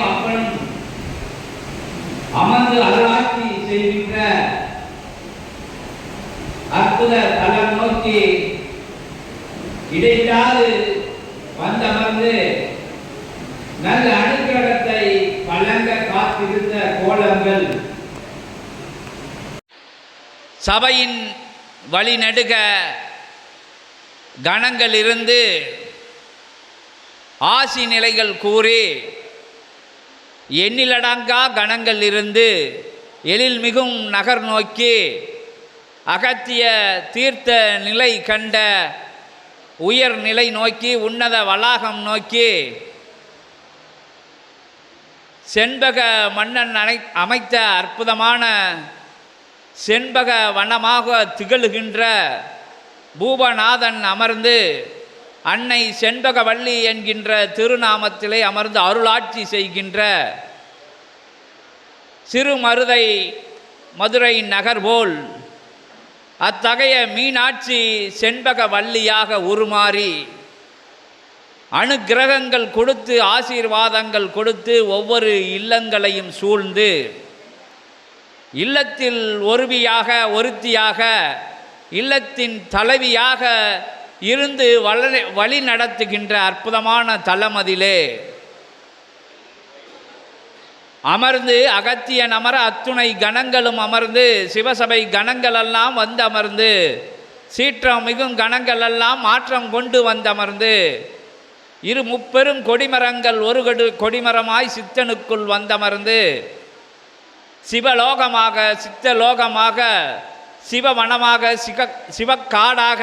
அன்னையும் அப்பனும் அமர்ந்து அருளாட்சி செய்கின்ற அற்புத தலம் நோக்கி இடைவிடாது வந்தமர்ந்து நல்ல அனுக்கிரகத்தை வழங்க காத்திருந்த கோலங்கள். சபையின் வழிநடுக கணங்களிலிருந்து ஆசி நிலைகள் கூறி எண்ணிலடங்கா கணங்கள் இருந்து எழில் மிகும் நகர் நோக்கி அகத்திய தீர்த்த நிலை கண்ட உயர் நிலை நோக்கி உன்னத வளாகம் நோக்கி செண்பக மன்னன் அனை அமைத்த அற்புதமான செண்பக வனமாக திகழுகின்ற பூபநாதன் அமர்ந்து அன்னை செண்பகவள்ளி என்கின்ற திருநாமத்திலே அமர்ந்து அருளாட்சி செய்கின்ற சிறுமருதை மதுரை நகர் போல் அத்தகைய மீனாட்சி செண்பகவள்ளியாக உருமாறி அனுக்கிரகங்கள் கொடுத்து ஆசீர்வாதங்கள் கொடுத்து ஒவ்வொரு இல்லங்களையும் சூழ்ந்து இல்லத்தில் ஒருவியாக ஒருத்தியாக இல்லத்தின் தலைவியாக இருந்து வள வழி நடத்துகின்ற அற்புதமான தலமதிலே அமர்ந்து அகத்தியன் அமர அத்துணை கணங்களும் அமர்ந்து சிவசபை கணங்களெல்லாம் வந்து அமர்ந்து சீற்றம் மிகும் கணங்களெல்லாம் மாற்றம் கொண்டு வந்தமர்ந்து இரு முப்பெரும் கொடிமரங்கள் ஒரு கொடு கொடிமரமாய் சித்தனுக்குள் வந்தமர்ந்து சிவலோகமாக சித்தலோகமாக சிவவனமாக சிக சிவக்காடாக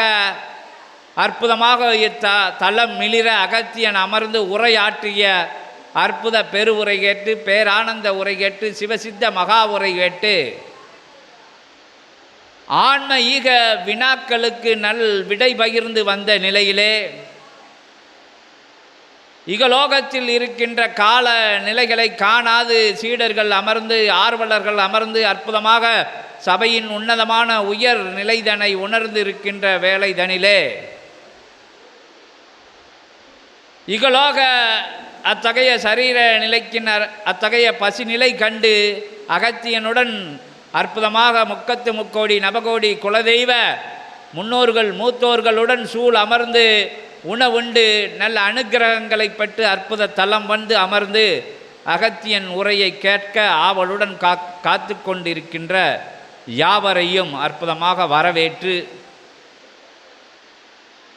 அற்புதமாக இத்த தலம் மிளிர அகத்தியன் அமர்ந்து உரையாற்றிய அற்புத பெருவுரை கேட்டு பேரானந்த உரை கேட்டு சிவசித்த மகா உரை கேட்டு. ஆன்ம ஈக வினாக்களுக்கு நல் விடை பகிர்ந்து வந்த நிலையிலே இகலோகத்தில் இருக்கின்ற கால நிலைகளை காணாது சீடர்கள் அமர்ந்து ஆர்வலர்கள் அமர்ந்து அற்புதமாக சபையின் உன்னதமான உயர் நிலைதனை உணர்ந்து இருக்கின்ற வேலைதனிலே. இகலோக அத்தகைய சரீர நிலைக்கினர் அத்தகைய பசிநிலை கண்டு அகத்தியனுடன் அற்புதமாக முக்கத்து முக்கோடி நவகோடி குலதெய்வ முன்னோர்கள் மூத்தோர்களுடன் சூழ் அமர்ந்து உணவுண்டு நல்ல அனுகிரகங்களை பெற்று அற்புத தலம் வந்து அமர்ந்து அகத்தியன் உரையை கேட்க ஆவலுடன் கா காத்து கொண்டிருக்கின்ற யாவரையும் அற்புதமாக வரவேற்று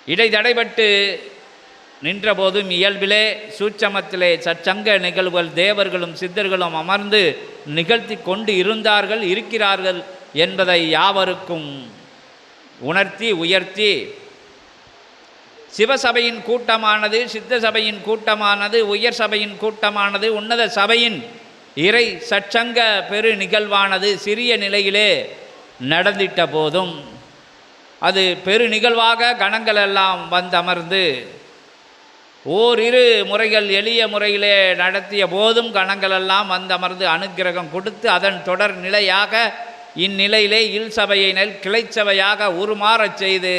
இடைதடைபட்டு நின்றபோதும் இயல்பிலே சூட்சமத்திலே சச்சங்க நிகழ்வுகள் தேவர்களும் சித்தர்களும் அமர்ந்து நிகழ்த்தி கொண்டு இருந்தார்கள் இருக்கிறார்கள் என்பதை யாவருக்கும் உணர்த்தி உயர்த்தி. சிவசபையின் கூட்டமானது சித்த சபையின் கூட்டமானது உயர் சபையின் கூட்டமானது உன்னத சபையின் இறை சச்சங்க பெரு நிகழ்வானது சிறிய நிலையிலே நடந்திட்ட போதும் அது பெரு நிகழ்வாக கணங்கள் எல்லாம் வந்தமர்ந்து ஓரிரு முறைகள் எளிய முறையிலே நடத்திய போதும் கணங்களெல்லாம் வந்தமர்ந்து அனுக்கிரகம் கொடுத்து அதன் தொடர் நிலையாக இந்நிலையிலே இல் சபையை நெல் கிளைச்சபையாக உருமாறச் செய்து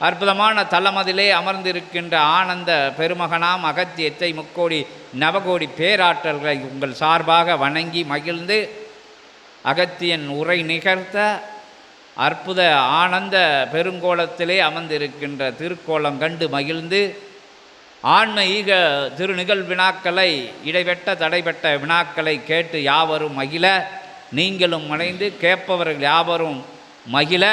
அற்புதமான தலமதிலே அமர்ந்திருக்கின்ற ஆனந்த பெருமகனாம் அகத்தியத்தை முக்கோடி நவகோடி பேராற்றல்களை உங்கள் சார்பாக வணங்கி மகிழ்ந்து அகத்தியன் உரை நிகழ்த்த அற்புத ஆனந்த பெருங்கோலத்திலே அமர்ந்திருக்கின்ற திருக்கோலம் கண்டு மகிழ்ந்து ஆன்ம ஈக திருநிகழ் வினாக்களை இடைவெட்ட தடைபெட்ட வினாக்களை கேட்டு யாவரும் மகிழ நீங்களும் மனைந்து கேட்பவர்கள் யாவரும் மகிழ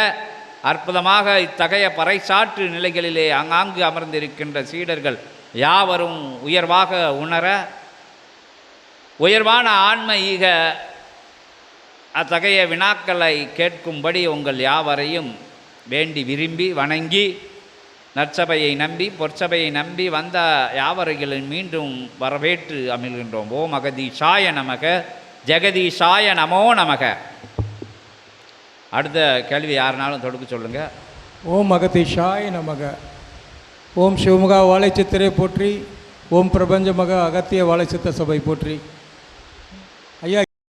அற்புதமாக இத்தகைய பறைசாற்று நிலைகளிலே அங்காங்கு அமர்ந்திருக்கின்ற சீடர்கள் யாவரும் உயர்வாக உணர உயர்வான ஆன்ம ஈக அத்தகைய வினாக்களை கேட்கும்படி உங்கள் யாவரையும் வேண்டி விரும்பி வணங்கி நற்சபையை நம்பி பொற்சபையை நம்பி வந்த யாவரைகளின் மீண்டும் வரவேற்று அமிழ்கின்றோம் ஓ மகதீஷாய நமக ஜெகதீஷாய நமோ நமக. அடுத்த கேள்வி யாருனாலும் தொடுக்க சொல்லுங்கள் ஓம் அகதீஷாய நமக. ஓம் சிவமுகா வாழைச்சித்திரை போற்றி ஓம் பிரபஞ்ச மக அகத்திய வாழைச்சித்த சபை போற்றி.